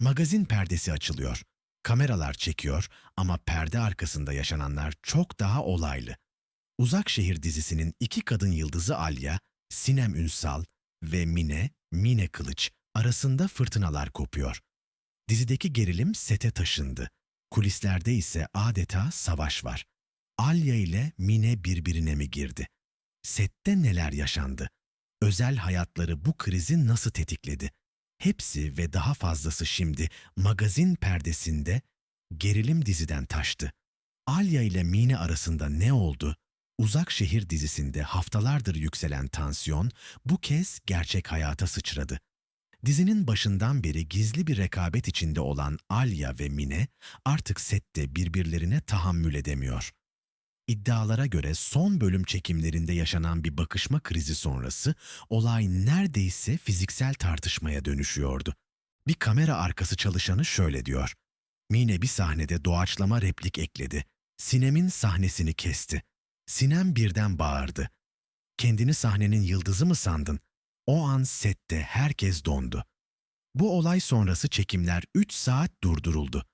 Magazin perdesi açılıyor. Kameralar çekiyor ama perde arkasında yaşananlar çok daha olaylı. Uzak Şehir dizisinin iki kadın yıldızı Alya, Sinem Ünsal ve Mine, Mine Kılıç arasında fırtınalar kopuyor. Dizideki gerilim sete taşındı. Kulislerde ise adeta savaş var. Alya ile Mine birbirine mi girdi? Sette neler yaşandı? Özel hayatları bu krizi nasıl tetikledi? Hepsi ve daha fazlası şimdi magazin perdesinde gerilim diziden taştı. Alya ile Mine arasında ne oldu? Uzak Şehir dizisinde haftalardır yükselen tansiyon bu kez gerçek hayata sıçradı. Dizinin başından beri gizli bir rekabet içinde olan Alya ve Mine artık sette birbirlerine tahammül edemiyor. İddialara göre son bölüm çekimlerinde yaşanan bir bakışma krizi sonrası olay neredeyse fiziksel tartışmaya dönüşüyordu. Bir kamera arkası çalışanı şöyle diyor. Mine bir sahnede doğaçlama replik ekledi. Sinem'in sahnesini kesti. Sinem birden bağırdı. Kendini sahnenin yıldızı mı sandın? O an sette herkes dondu. Bu olay sonrası çekimler 3 saat durduruldu.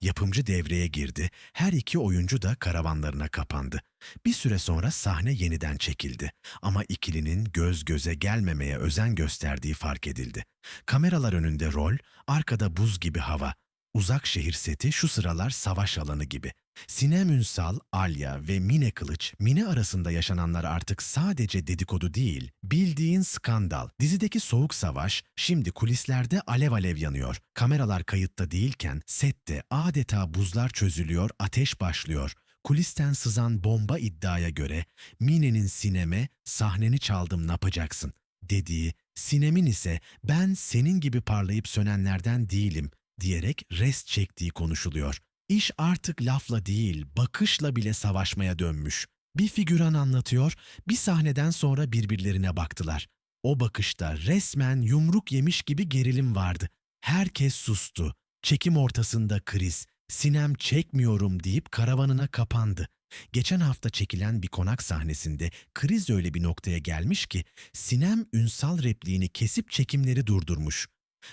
Yapımcı devreye girdi, her iki oyuncu da karavanlarına kapandı. Bir süre sonra sahne yeniden çekildi ama ikilinin göz göze gelmemeye özen gösterdiği fark edildi. Kameralar önünde rol, arkada buz gibi hava. Uzak şehir seti şu sıralar savaş alanı gibi. Sinem Ünsal, Alya ve Mine Kılıç, Mine arasında yaşananlar artık sadece dedikodu değil, bildiğin skandal. Dizideki soğuk savaş şimdi kulislerde alev alev yanıyor. Kameralar kayıtta değilken sette adeta buzlar çözülüyor, ateş başlıyor. Kulisten sızan bomba iddiaya göre Mine'nin Sinem'e sahneni çaldım ne yapacaksın dediği, Sinem'in ise ben senin gibi parlayıp sönenlerden değilim diyerek rest çektiği konuşuluyor. İş artık lafla değil, bakışla bile savaşmaya dönmüş. Bir figüran anlatıyor, bir sahneden sonra birbirlerine baktılar. O bakışta resmen yumruk yemiş gibi gerilim vardı. Herkes sustu. Çekim ortasında kriz. Sinem çekmiyorum deyip karavanına kapandı. Geçen hafta çekilen bir konak sahnesinde kriz öyle bir noktaya gelmiş ki Sinem Ünsal repliğini kesip çekimleri durdurmuş.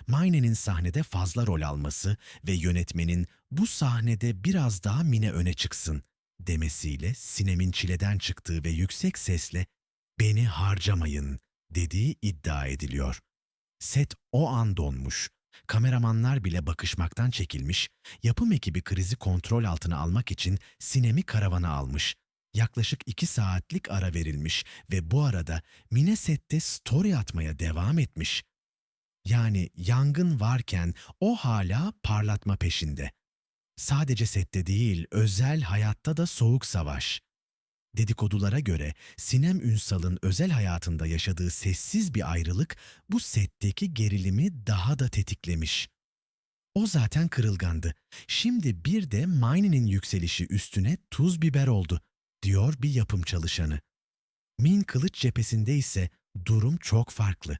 Mayne'nin sahnede fazla rol alması ve yönetmenin bu sahnede biraz daha Mine öne çıksın demesiyle Sinem'in çileden çıktığı ve yüksek sesle beni harcamayın dediği iddia ediliyor. Set o an donmuş. Kameramanlar bile bakışmaktan çekilmiş, yapım ekibi krizi kontrol altına almak için Sinem'i karavana almış. Yaklaşık iki saatlik ara verilmiş ve bu arada Mine sette story atmaya devam etmiş. Yani yangın varken o hala parlatma peşinde. Sadece sette değil, özel hayatta da soğuk savaş. Dedikodulara göre Sinem Ünsal'ın özel hayatında yaşadığı sessiz bir ayrılık bu setteki gerilimi daha da tetiklemiş. O zaten kırılgandı. Şimdi bir de Mine'nin yükselişi üstüne tuz biber oldu, diyor bir yapım çalışanı. Min Kılıç cephesinde ise durum çok farklı.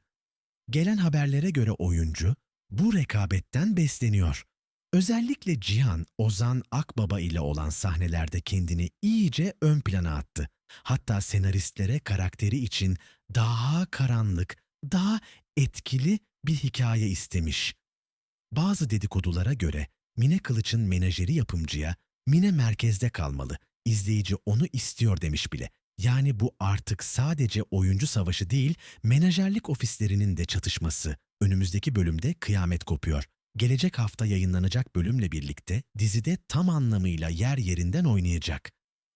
Gelen haberlere göre oyuncu bu rekabetten besleniyor. Özellikle Cihan, Ozan Akbaba ile olan sahnelerde kendini iyice ön plana attı. Hatta senaristlere karakteri için daha karanlık, daha etkili bir hikaye istemiş. Bazı dedikodulara göre Mine Kılıç'ın menajeri yapımcıya Mine merkezde kalmalı, izleyici onu istiyor demiş bile. Yani bu artık sadece oyuncu savaşı değil, menajerlik ofislerinin de çatışması. Önümüzdeki bölümde kıyamet kopuyor. Gelecek hafta yayınlanacak bölümle birlikte dizide tam anlamıyla yer yerinden oynayacak.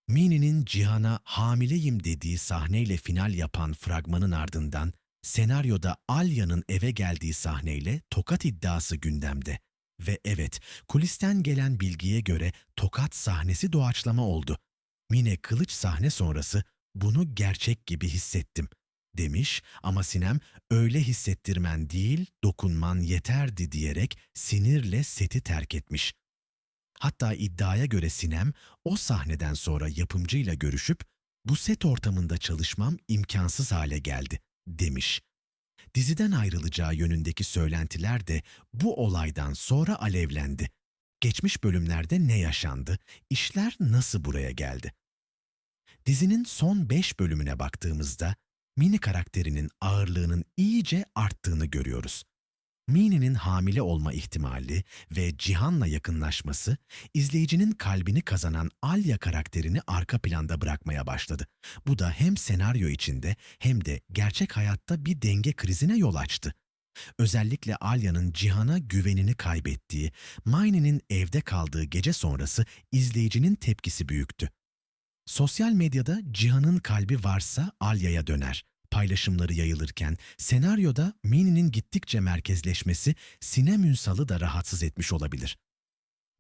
Mini'nin Cihan'a hamileyim dediği sahneyle final yapan fragmanın ardından senaryoda Alya'nın eve geldiği sahneyle tokat iddiası gündemde. Ve evet, kulisten gelen bilgiye göre tokat sahnesi doğaçlama oldu. Mine kılıç sahne sonrası bunu gerçek gibi hissettim demiş ama Sinem öyle hissettirmen değil dokunman yeterdi diyerek sinirle seti terk etmiş. Hatta iddiaya göre Sinem o sahneden sonra yapımcıyla görüşüp bu set ortamında çalışmam imkansız hale geldi demiş. Diziden ayrılacağı yönündeki söylentiler de bu olaydan sonra alevlendi. Geçmiş bölümlerde ne yaşandı, işler nasıl buraya geldi? Dizinin son 5 bölümüne baktığımızda Mini karakterinin ağırlığının iyice arttığını görüyoruz. Mine'nin hamile olma ihtimali ve Cihan'la yakınlaşması izleyicinin kalbini kazanan Alya karakterini arka planda bırakmaya başladı. Bu da hem senaryo içinde hem de gerçek hayatta bir denge krizine yol açtı. Özellikle Alya'nın Cihan'a güvenini kaybettiği, Mine'nin evde kaldığı gece sonrası izleyicinin tepkisi büyüktü. Sosyal medyada Cihan'ın kalbi varsa Alya'ya döner. Paylaşımları yayılırken senaryoda Mini'nin gittikçe merkezleşmesi Sinem Ünsal'ı da rahatsız etmiş olabilir.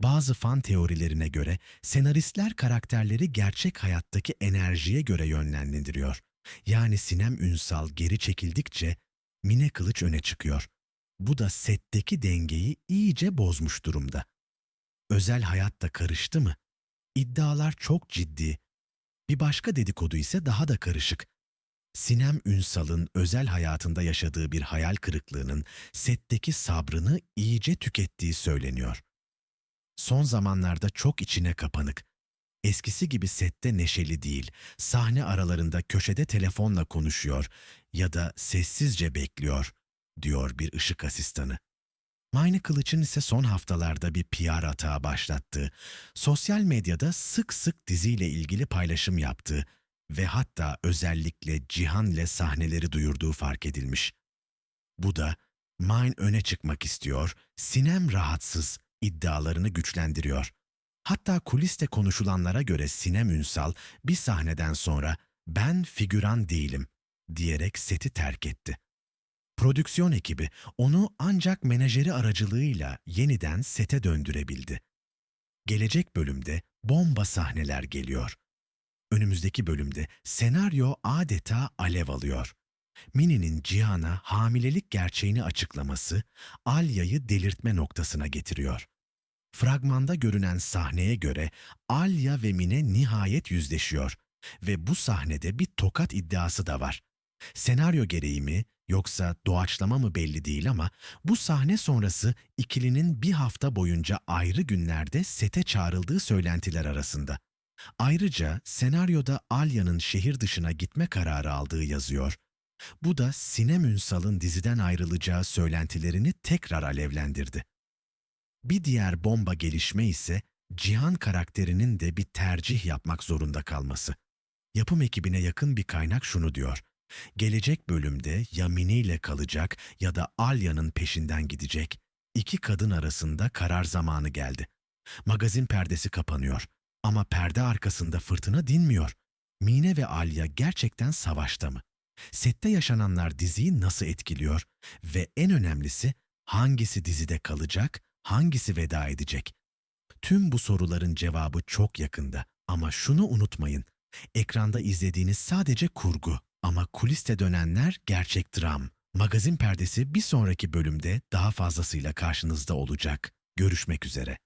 Bazı fan teorilerine göre senaristler karakterleri gerçek hayattaki enerjiye göre yönlendiriyor. Yani Sinem Ünsal geri çekildikçe Mine Kılıç öne çıkıyor. Bu da setteki dengeyi iyice bozmuş durumda. Özel hayatta karıştı mı? İddialar çok ciddi. Bir başka dedikodu ise daha da karışık. Sinem Ünsal'ın özel hayatında yaşadığı bir hayal kırıklığının setteki sabrını iyice tükettiği söyleniyor. Son zamanlarda çok içine kapanık. Eskisi gibi sette neşeli değil, sahne aralarında köşede telefonla konuşuyor ya da sessizce bekliyor, diyor bir ışık asistanı. Mayne Kılıç'ın ise son haftalarda bir PR atağı başlattığı, sosyal medyada sık sık diziyle ilgili paylaşım yaptığı ve hatta özellikle Cihan'le sahneleri duyurduğu fark edilmiş. Bu da Mine öne çıkmak istiyor, Sinem rahatsız iddialarını güçlendiriyor. Hatta kuliste konuşulanlara göre Sinem Ünsal bir sahneden sonra ben figüran değilim diyerek seti terk etti. Prodüksiyon ekibi onu ancak menajeri aracılığıyla yeniden sete döndürebildi. Gelecek bölümde bomba sahneler geliyor. Önümüzdeki bölümde senaryo adeta alev alıyor. Mini'nin Cihan'a hamilelik gerçeğini açıklaması Alya'yı delirtme noktasına getiriyor. Fragmanda görünen sahneye göre Alya ve Mine nihayet yüzleşiyor ve bu sahnede bir tokat iddiası da var. Senaryo gereği mi yoksa doğaçlama mı belli değil ama bu sahne sonrası ikilinin bir hafta boyunca ayrı günlerde sete çağrıldığı söylentiler arasında. Ayrıca senaryoda Alya'nın şehir dışına gitme kararı aldığı yazıyor. Bu da Sinem Ünsal'ın diziden ayrılacağı söylentilerini tekrar alevlendirdi. Bir diğer bomba gelişme ise Cihan karakterinin de bir tercih yapmak zorunda kalması. Yapım ekibine yakın bir kaynak şunu diyor. Gelecek bölümde ya Mini ile kalacak ya da Alya'nın peşinden gidecek. İki kadın arasında karar zamanı geldi. Magazin perdesi kapanıyor ama perde arkasında fırtına dinmiyor. Mine ve Alya gerçekten savaşta mı? Sette yaşananlar diziyi nasıl etkiliyor? Ve en önemlisi hangisi dizide kalacak, hangisi veda edecek? Tüm bu soruların cevabı çok yakında ama şunu unutmayın. Ekranda izlediğiniz sadece kurgu ama kuliste dönenler gerçek dram. Magazin perdesi bir sonraki bölümde daha fazlasıyla karşınızda olacak. Görüşmek üzere.